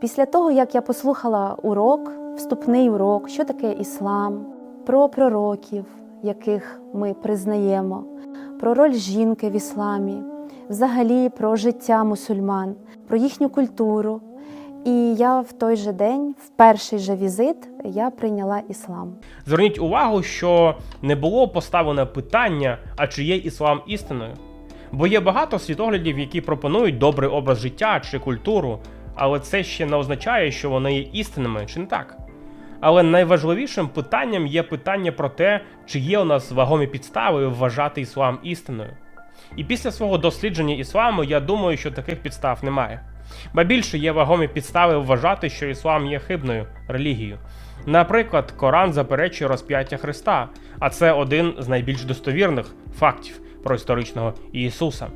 Після того, як я послухала урок, вступний урок, що таке іслам, про пророків, яких ми признаємо, про роль жінки в ісламі, взагалі про життя мусульман, про їхню культуру. І я в той же день, в перший же візит, я прийняла іслам. Зверніть увагу, що не було поставлено питання, а чи є іслам істиною. Бо є багато світоглядів, які пропонують добрий образ життя чи культуру, але це ще не означає, що вони є істинними, чи не так. Але найважливішим питанням є питання про те, чи є у нас вагомі підстави вважати іслам істиною. І після свого дослідження ісламу я думаю, що таких підстав немає. Ба більше є вагомі підстави вважати, що іслам є хибною релігією. Наприклад, Коран заперечує розп'яття Христа, а це один з найбільш достовірних фактів про історичного Ісуса.